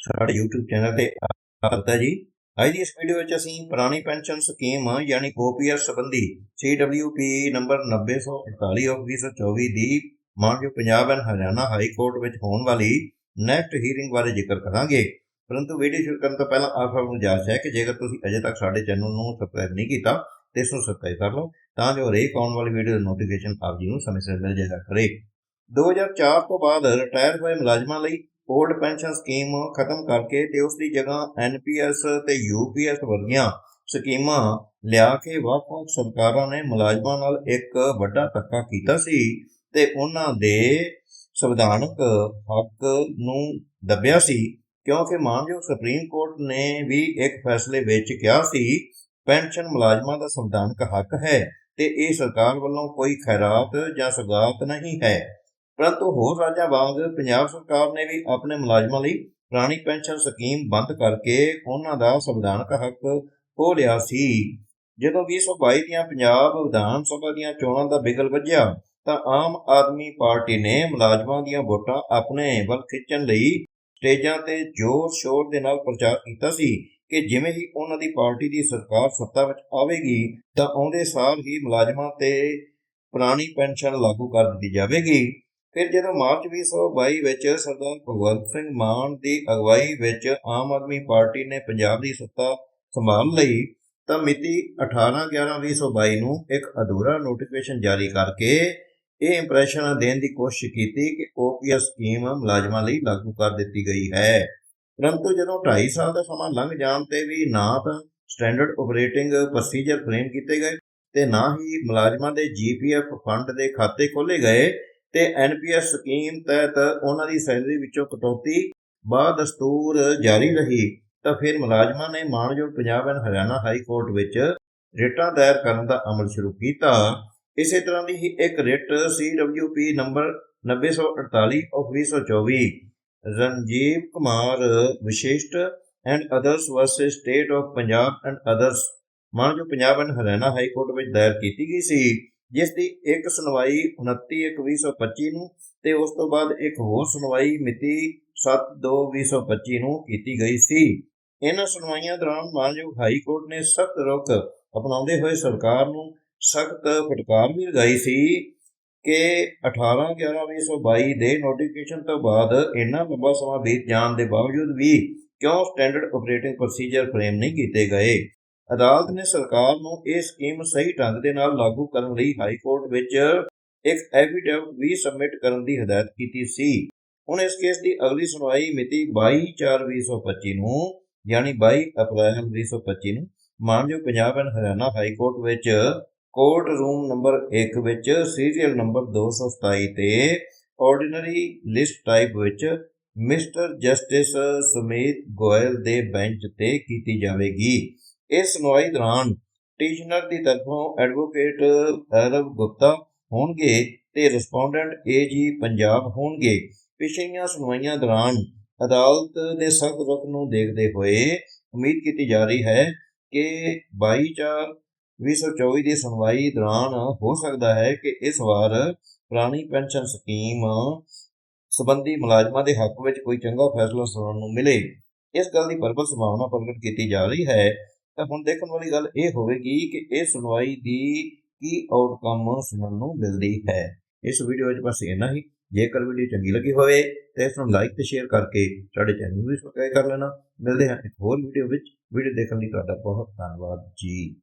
ਸਾਡੇ YouTube channel ਤੇ ਆਤਾ ਜੀ। ਅੱਜ ਦੀ ਇਸ ਵੀਡੀਓ ਵਿੱਚ ਅਸੀਂ ਪੁਰਾਣੀ ਪੈਨਸ਼ਨ ਸਕੀਮ ਯਾਨੀ OPS ਸੰਬੰਧੀ CWP ਨੰਬਰ 9048 ਆਫ 2024 ਦੀ ਮਾਨਯੋਗ Punjab and Haryana high court ਵਿੱਚ ਹੋਣ ਵਾਲੀ ਨੈਕਸਟ ਹੀਅਰਿੰਗ ਬਾਰੇ ਜ਼ਿਕਰ ਕਰਾਂਗੇ। ਪਰੰਤੂ ਵੀਡੀਓ ਸ਼ੁਰੂ ਕਰਨ ਤੋਂ ਪਹਿਲਾਂ ਆਪ ਸਭ ਨੂੰ ਗੁਜ਼ਾਰਿਸ਼ ਹੈ ਕਿ ਜੇਕਰ ਤੁਸੀਂ ਅਜੇ ਤੱਕ ਸਾਡੇ ਚੈਨਲ ਨੂੰ ਸਬਸਕ੍ਰਾਈਬ ਨਹੀਂ ਕੀਤਾ, ਤੇ ਇਸ ਨੂੰ ਸਬਸਕ੍ਰਾਈਬ ਕਰ ਲਓ, ਤਾਂ ਜੋ ਹਰੇਕ ਆਉਣ ਵਾਲੀ ਵੀਡੀਓ ਦਾ ਨੋਟੀਫਿਕੇਸ਼ਨ ਆਪ ਜੀ ਨੂੰ ਸਮੇਂ ਸਿਰ ਮਿਲ ਜਾਇਆ ਕਰੇ। 2004 ਤੋਂ ਬਾਅਦ ਰਿਟਾਇਰ ਹੋਏ ਮੁਲਾਜ਼ਮਾਂ ਲਈ ਓਲਡ ਪੈਨਸ਼ਨ ਸਕੀਮ ਖਤਮ ਕਰਕੇ ਤੇ ਉਸ ਦੀ ਜਗ੍ਹਾ ਐਨਪੀਐਸ ਤੇ ਯੂਪੀਐਸ ਵਰਗੀਆਂ ਸਕੀਮਾਂ ਲਿਆ ਕੇ ਵੱਖ-ਵੱਖ ਸਰਕਾਰਾਂ ਨੇ ਮੁਲਾਜ਼ਮਾਂ ਨਾਲ ਇੱਕ ਵੱਡਾ ਧੱਕਾ ਕੀਤਾ ਸੀ ਤੇ ਉਹਨਾਂ ਦੇ ਸੰਵਿਧਾਨਕ ਹੱਕ ਨੂੰ ਦੱਬਿਆ ਸੀ। ਕਿਉਂਕਿ ਮਾਨਯੋਗ ਸੁਪਰੀਮ ਕੋਰਟ ਨੇ ਵੀ ਇੱਕ ਫੈਸਲੇ ਵਿੱਚ ਕਿਹਾ ਸੀ, ਪੈਨਸ਼ਨ ਮੁਲਾਜ਼ਮਾਂ ਦਾ ਸੰਵਿਧਾਨਕ ਹੱਕ ਹੈ ਤੇ ਇਹ ਸਰਕਾਰ ਵੱਲੋਂ ਕੋਈ ਖੈਰਾਤ ਜਾਂ ਸੁਗਾਤ ਨਹੀਂ ਹੈ। ਪਰੰਤੂ ਹੋਰ ਰਾਜਾਂ ਵਾਂਗ ਪੰਜਾਬ ਸਰਕਾਰ ਨੇ ਵੀ ਆਪਣੇ ਮੁਲਾਜ਼ਮਾਂ ਲਈ ਪੁਰਾਣੀ ਪੈਨਸ਼ਨ ਸਕੀਮ ਬੰਦ ਕਰਕੇ ਉਹਨਾਂ ਦਾ ਸੰਵਿਧਾਨਕ ਹੱਕ ਖੋ ਲਿਆ ਸੀ। ਜਦੋਂ 2022 ਦੀਆਂ ਪੰਜਾਬ ਵਿਧਾਨ ਸਭਾ ਦੀਆਂ ਚੋਣਾਂ ਦਾ ਬਿਗਲ ਵੱਜਿਆ, ਤਾਂ ਆਮ ਆਦਮੀ ਪਾਰਟੀ ਨੇ ਮੁਲਾਜ਼ਮਾਂ ਦੀਆਂ ਵੋਟਾਂ ਆਪਣੇ ਵੱਲ ਖਿੱਚਣ ਲਈ ਸਟੇਜਾਂ ਤੇ ਜ਼ੋਰ ਸ਼ੋਰ ਦੇ ਨਾਲ ਪ੍ਰਚਾਰ ਕੀਤਾ ਸੀ ਕਿ ਜਿਵੇਂ ਹੀ ਉਹਨਾਂ ਦੀ ਪਾਰਟੀ ਦੀ ਸਰਕਾਰ ਸੱਤਾ ਵਿੱਚ ਆਵੇਗੀ, ਤਾਂ ਆਉਂਦੇ ਸਾਲ ਹੀ ਮੁਲਾਜ਼ਮਾਂ ਤੇ ਪੁਰਾਣੀ ਪੈਨਸ਼ਨ ਲਾਗੂ ਕਰ ਦਿੱਤੀ ਜਾਵੇਗੀ। ਫਿਰ ਜਦੋਂ ਮਾਰਚ 2022 ਵਿੱਚ ਸਰਦਾਰ ਭਗਵੰਤ ਸਿੰਘ ਮਾਨ ਦੀ ਅਗਵਾਈ ਵਿੱਚ ਆਮ ਆਦਮੀ ਪਾਰਟੀ ਨੇ ਪੰਜਾਬ ਦੀ ਸੱਤਾ ਸੰਭਾਲ ਲਈ, ਤਾਂ ਮਿਤੀ 18/11/2022 ਨੂੰ ਇੱਕ ਅਧੂਰਾ ਨੋਟੀਫਿਕੇਸ਼ਨ ਜਾਰੀ ਕਰਕੇ ਇਹ ਇੰਪ੍ਰੈਸ਼ਨ ਦੇਣ ਦੀ ਕੋਸ਼ਿਸ਼ ਕੀਤੀ ਕਿ ਓਪੀਐਸ ਸਕੀਮ ਮੁਲਾਜ਼ਮਾਂ ਲਈ ਲਾਗੂ ਕਰ ਦਿੱਤੀ ਗਈ ਹੈ। ਪਰੰਤੂ ਜਦੋਂ 2.5 ਸਾਲ ਦਾ ਸਮਾਂ ਲੰਘ ਜਾਣ ਤੇ ਵੀ ਨਾ ਤਾਂ ਸਟੈਂਡਰਡ ਆਪਰੇਟਿੰਗ ਪ੍ਰੋਸੀਜਰ ਫਰੇਮ ਕੀਤੇ ਗਏ ਤੇ ਨਾ ਹੀ ਮੁਲਾਜ਼ਮਾਂ ਦੇ ਜੀਪੀਐਫ ਫੰਡ ਦੇ ਖਾਤੇ ਖੋਲੇ ਗਏ ਤੇ ਐਨਪੀਐਸ ਸਕੀਮ ਤਹਿਤ ਉਹਨਾਂ ਦੀ ਸੈਲਰੀ ਵਿੱਚੋਂ ਕਟੌਤੀ ਬਾਅਦ ਦਸਤੂਰ ਜਾਰੀ ਰਹੀ, ਤਾਂ ਫਿਰ ਮੁਲਾਜ਼ਮਾਂ ਨੇ ਮਾਨਯੋਗ Punjab and Haryana high court ਵਿੱਚ ਰਿਟਾਂ ਦਾਇਰ ਕਰਨ ਦਾ ਅਮਲ ਸ਼ੁਰੂ ਕੀਤਾ। ਇਸੇ ਤਰ੍ਹਾਂ ਦੀ ਹੀ ਇੱਕ writ CWP number 9048 of 2024 Ranjeev Kumar Vishesht and others versus state of Punjab and others. ਮਾਨਯੋਗ Punjab and Haryana high court ਵਿੱਚ ਦਾਇਰ ਕੀਤੀ ਗਈ ਸੀ। ਜਿਸ ਦੀ ਇੱਕ ਸੁਣਵਾਈ 29/1/2025 ਨੂੰ ਤੇ ਉਸ ਤੋਂ ਬਾਅਦ ਇੱਕ ਹੋਰ ਸੁਣਵਾਈ ਮਿਤੀ 7/2/2025 ਨੂੰ ਕੀਤੀ ਗਈ ਸੀ। ਇਹਨਾਂ ਸੁਣਵਾਈਆਂ ਦੌਰਾਨ ਮਾਨਯੋਗ ਹਾਈ ਕੋਰਟ ਨੇ ਸਖਤ ਰੁਖ ਅਪਣਾਉਂਦੇ ਹੋਏ ਸਰਕਾਰ ਨੂੰ ਸਖਤ ਫਟਕਾਰ ਵੀ ਲਗਾਈ ਸੀ ਕਿ 18/11/2022 ਦੇ ਨੋਟੀਫਿਕੇਸ਼ਨ ਤੋਂ ਬਾਅਦ ਇੰਨਾ ਲੰਬਾ ਸਮਾਂ ਬੀਤ ਜਾਣ ਦੇ ਬਾਵਜੂਦ ਵੀ ਕਿਉਂ ਸਟੈਂਡਰਡ ਆਪਰੇਟਿੰਗ ਪ੍ਰੋਸੀਜਰ ਫਰੇਮ ਨਹੀਂ ਕੀਤੇ ਗਏ। ਅਦਾਲਤ ਨੇ ਸਰਕਾਰ ਨੂੰ ਇਹ ਸਕੀਮ ਸਹੀ ਢੰਗ ਦੇ ਨਾਲ ਲਾਗੂ ਕਰਨ ਲਈ ਹਾਈ ਕੋਰਟ ਵਿੱਚ ਇੱਕ ਐਫੀਡੇਵਿਟ ਵੀ ਸਬਮਿਟ ਕਰਨ ਦੀ ਹਦਾਇਤ ਕੀਤੀ ਸੀ। ਹੁਣ ਇਸ ਕੇਸ ਦੀ ਅਗਲੀ ਸੁਣਵਾਈ ਮਿਤੀ 22/4/2025 ਨੂੰ, ਯਾਨੀ 22 ਅਪ੍ਰੈਲ 2025 ਨੂੰ ਮਾਨਯੋਗ Punjab and Haryana high court ਵਿੱਚ ਕੋਰਟ ਰੂਮ ਨੰਬਰ 1 ਵਿੱਚ ਸੀਰੀਅਲ ਨੰਬਰ 227 ਤੇ ਆਰਡੀਨਰੀ ਲਿਸਟ ਟਾਈਪ ਵਿੱਚ ਮਿਸਟਰ ਜਸਟਿਸ ਸੁਮੇਤ ਗੋਇਲ ਦੇ ਬੈਂਚ ਤੇ ਕੀਤੀ ਜਾਵੇਗੀ। ਇਸ ਸੁਣਵਾਈ ਦੌਰਾਨ ਪਟੀਸ਼ਨਰ ਦੀ ਤਰਫੋਂ ਐਡਵੋਕੇਟ ਅਰਵ ਗੁਪਤਾ ਹੋਣਗੇ ਤੇ ਰਿਸਪੋਂਡੈਂਟ ਏਜੀ ਪੰਜਾਬ ਹੋਣਗੇ। ਪਿਛਲੀਆਂ ਸੁਣਵਾਈਆਂ ਦੌਰਾਨ ਅਦਾਲਤ ਦੇ ਸਖਤ ਰੁਖ ਨੂੰ ਦੇਖਦੇ ਹੋਏ ਉਮੀਦ ਕੀਤੀ ਜਾ ਰਹੀ ਹੈ ਕਿ 22/4/2024 ਦੀ ਸੁਣਵਾਈ ਦੌਰਾਨ ਹੋ ਸਕਦਾ ਹੈ ਕਿ ਇਸ ਵਾਰ ਪੁਰਾਣੀ ਪੈਨਸ਼ਨ ਸਕੀਮ ਸੰਬੰਧੀ ਮੁਲਾਜ਼ਮਾਂ ਦੇ ਹੱਕ ਵਿੱਚ ਕੋਈ ਚੰਗਾ ਫੈਸਲਾ ਸੁਣਨ ਨੂੰ ਮਿਲੇ। ਇਸ ਗੱਲ ਦੀ ਪ੍ਰਬਲ ਸੰਭਾਵਨਾ ਪ੍ਰਗਟ ਕੀਤੀ ਜਾ ਰਹੀ ਹੈ ਤਾਂ ਹੁਣ ਦੇਖਣ ਵਾਲੀ ਗੱਲ ਇਹ ਹੋਵੇਗੀ ਕਿ ਇਹ ਸੁਣਵਾਈ ਦੀ ਕੀ ਆਊਟਕਮ ਸੁਣਨ ਨੂੰ ਮਿਲਦੀ ਹੈ। ਇਸ ਵੀਡੀਓ ਵਿੱਚ ਬਸ ਇੰਨਾ ਹੀ। ਜੇਕਰ ਵੀਡੀਓ ਚੰਗੀ ਲੱਗੀ ਹੋਵੇ ਤਾਂ ਇਸ ਨੂੰ ਲਾਈਕ ਤੇ ਸ਼ੇਅਰ ਕਰਕੇ ਸਾਡੇ ਚੈਨਲ ਨੂੰ ਵੀ ਸਬਸਕ੍ਰਾਈਬ ਕਰ ਲੈਣਾ। ਮਿਲਦੇ ਹਾਂ ਇੱਕ ਹੋਰ ਵੀਡੀਓ ਵਿੱਚ। ਵੀਡੀਓ ਦੇਖਣ ਲਈ ਤੁਹਾਡਾ ਬਹੁਤ ਧੰਨਵਾਦ ਜੀ।